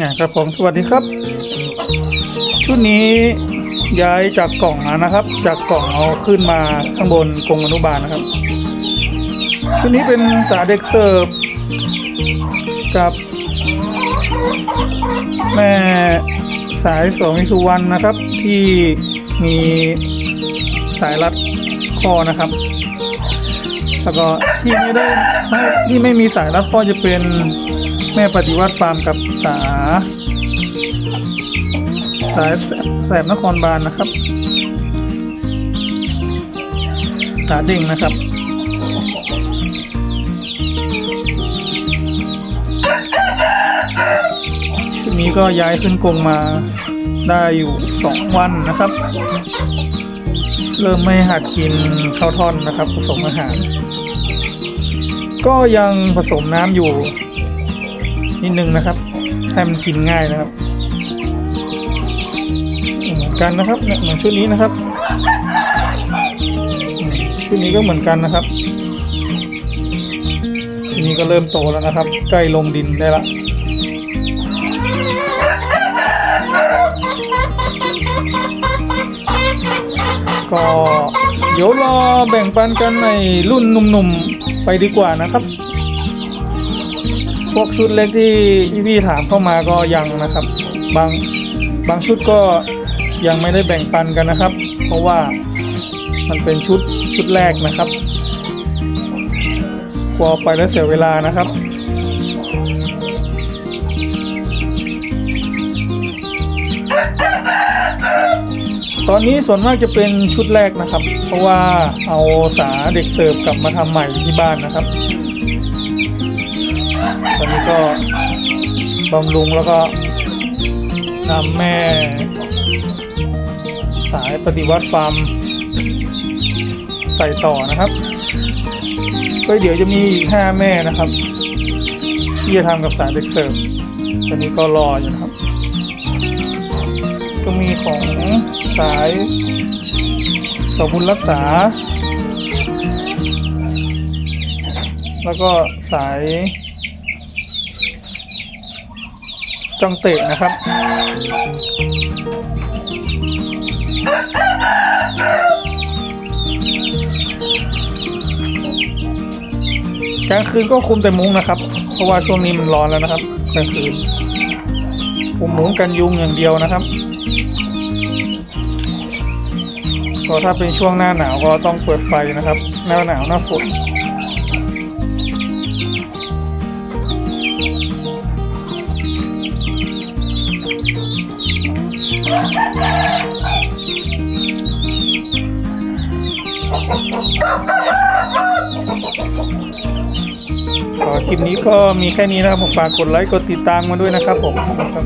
นะครับผมสวัสดีครับ ชุดนี้ย้ายจากกล่องมานะครับ จากกล่องเอาขึ้นมาข้างบนกรงอนุบาลนะครับ ชุดนี้เป็นสาเด็กเสิร์ฟกับแม่สายสองมิสุวรรณนะครับ ที่มีสายรัดคอนะครับ แล้วก็ที่ไม่ได้ที่ไม่มีสายรัดข้อจะเป็น แม่ปฏิวัติฟาร์มกับสาสายแสบนครบาลนะครับ สาเด้งนะครับ ชุดนี้ก็ย้ายขึ้นกรงมาได้อยู่สองวันนะครับ เริ่มไม่หัดกินข้าวท่อนนะครับ ผสมอาหาร ก็ยังผสมน้ำอยู่ นิดนึงนะครับ ให้มันกินง่ายนะครับ เหมือนกันนะครับเหมือนชุดนี้นะครับ ชุดนี้ก็เหมือนกันนะครับชุดนี้ก็เริ่มโตแล้วนะครับ ใกล้ลงดินได้ละก็เดี๋ยวรอแบ่งปันกันในรุ่นหนุ่มๆไปดีกว่านะครับ พวกชุดเล็กที่พี่ๆถามเข้ามาก็ยังนะครับ บางบางชุดก็ยังไม่ได้แบ่งปันกันนะครับ เพราะว่ามันเป็นชุดชุดแรกนะครับกลัวไปแล้วเสียเวลานะครับตอนนี้ส่วนมากจะเป็นชุดแรกนะครับ เพราะว่าเอาสาเด็กเสิร์ฟกลับมาทำใหม่ที่บ้านนะครับ ตอนนี้ก็บำรุงแล้วก็นำแม่ สายปฏิวัติฟาร์มใส่ต่อนะครับ ก็เดี๋ยวจะมีอีกห้าแม่นะครับ ที่จะทำกับสายเด็กเสิร์ฟตอนนี้ก็รออยู่นะครับ ก็มีของสายสมบุญรักษา แล้วก็สาย จ้องเตะนะครับ กลางคืนก็คุมแต่มุ้งนะครับ เพราะว่าช่วงนี้มันร้อนแล้วนะครับกลางคืนคุมมุ้งกันยุงอย่างเดียวนะครับก็ถ้าเป็นช่วงหน้าหนาวก็ต้องเปิดไฟนะครับ หน้าหนาวหน้าฝน คลิปนี้ก็มีแค่นี้นะครับผมฝากกดไลค์กดติดตามมาด้วยนะครับผมครับ